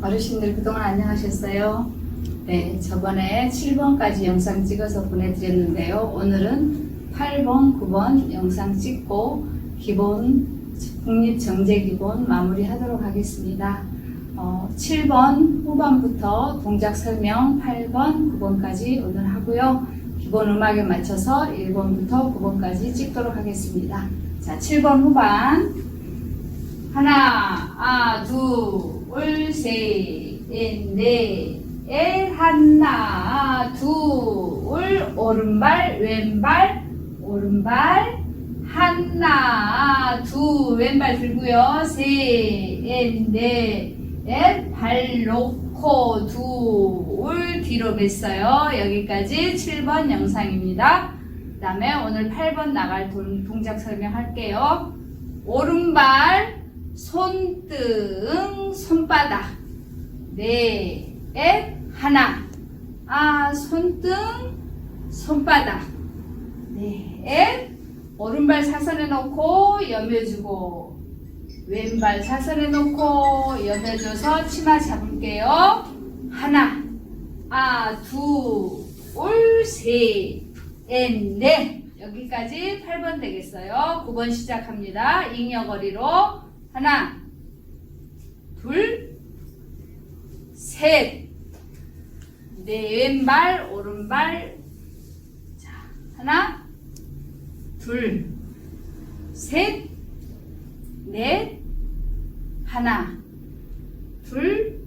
어르신들 그동안 안녕하셨어요? 네, 저번에 7번까지 영상 찍어서 보내드렸는데요. 오늘은 8번, 9번 영상 찍고 기본 국립정제기본 마무리하도록 하겠습니다. 어, 7번 후반부터 동작 설명 8번, 9번까지 오늘 하고요. 기본 음악에 맞춰서 1번부터 9번까지 찍도록 하겠습니다. 자, 7번 후반. 하나, 아, 둘, 넷, 하나, 둘, 오른발, 왼발, 오른발, 하나, 둘, 왼발 들고요. 셋, 넷, 넷, 발 놓고, 둘, 뒤로 맸어요. 여기까지 7번 영상입니다. 그 다음에 오늘 8번 나갈 동- 동작 설명할게요. 오른발, 손등, 손바닥. 네, 넷, 하나. 아, 손등, 손바닥. 네, 넷. 오른발 사선에 놓고 여며주고, 왼발 사선에 놓고 여며줘서 치마 잡을게요. 하나, 아, 둘, 셋, 넷, 넷. 여기까지 8번 되겠어요. 9번 시작합니다. 잉여거리로. 하나, 둘, 셋. 네, 왼발, 오른발. 자, 하나, 둘, 셋, 넷, 하나, 둘,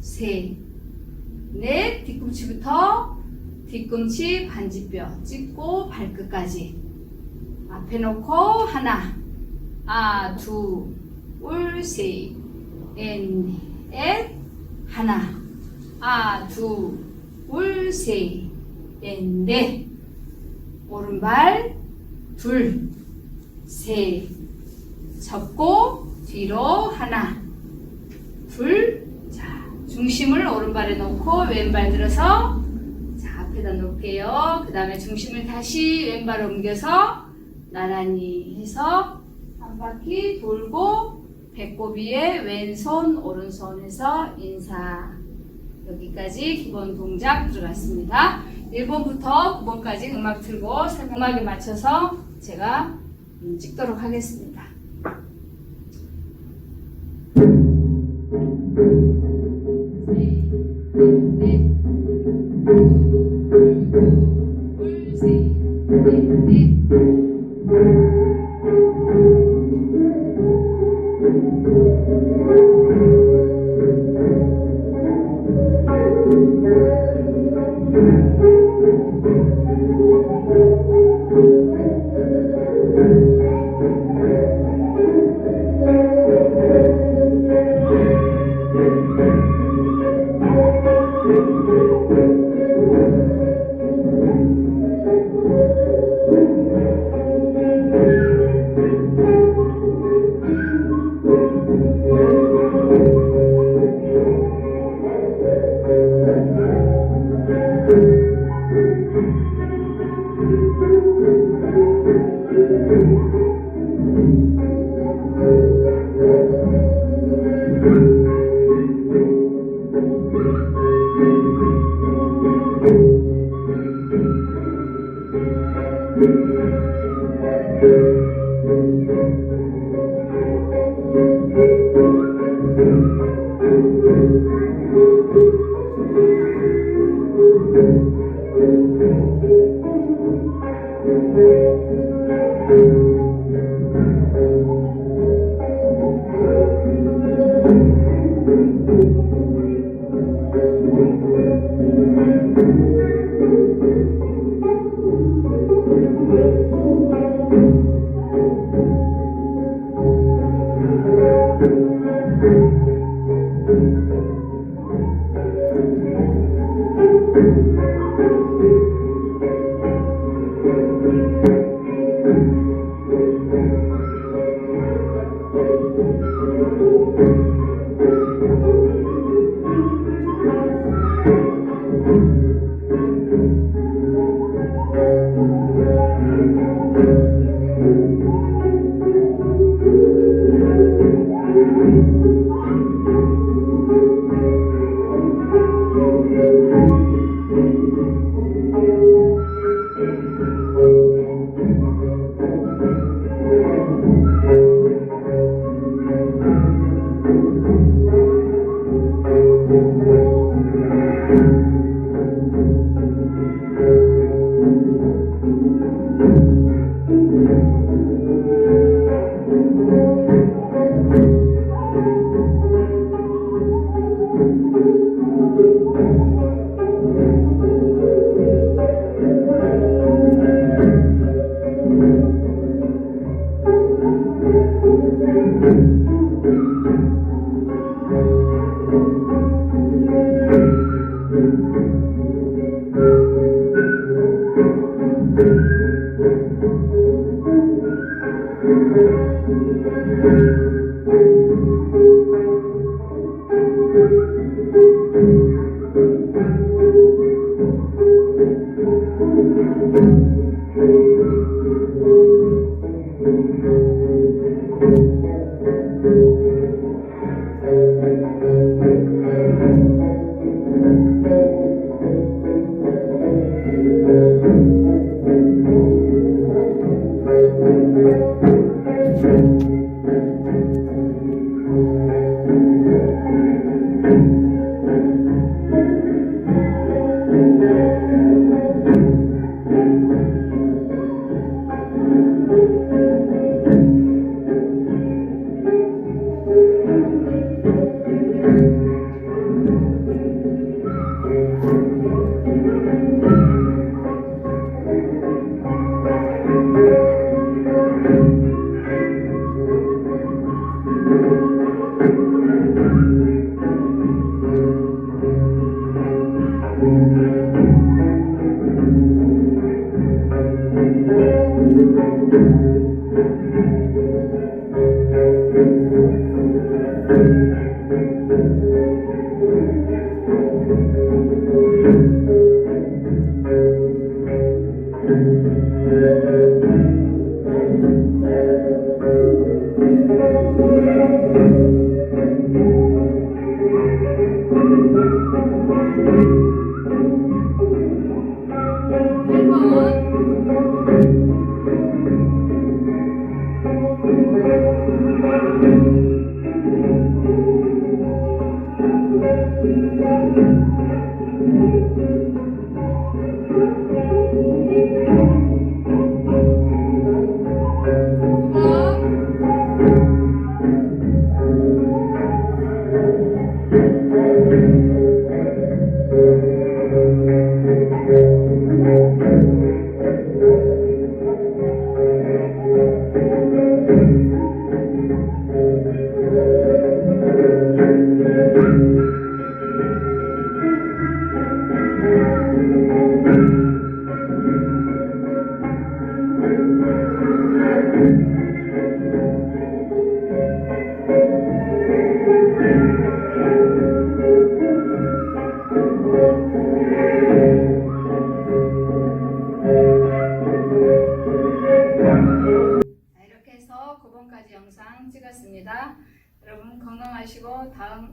셋, 넷, 뒤꿈치부터 뒤꿈치 반지뼈 찍고 발끝까지 앞에 놓고 하나, 아, 둘, 셋, 넷, 넷, 하나, 아, 둘, 셋, 넷, 넷, 오른발, 둘, 셋, 접고 뒤로 하나, 둘, 자, 중심을 오른발에 놓고 왼발 들어서 자, 앞에다 놓을게요. 그 다음에 중심을 다시 왼발 옮겨서 나란히 해서 한 바퀴 돌고 배꼽 위에 왼손, 오른손 해서 인사. 여기까지 기본 동작 들어갔습니다. 1번부터 9번까지 음악 틀고 음악에 맞춰서 제가 음, 찍도록 하겠습니다. Thank you. Thank you.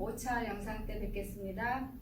5차 영상 때 뵙겠습니다.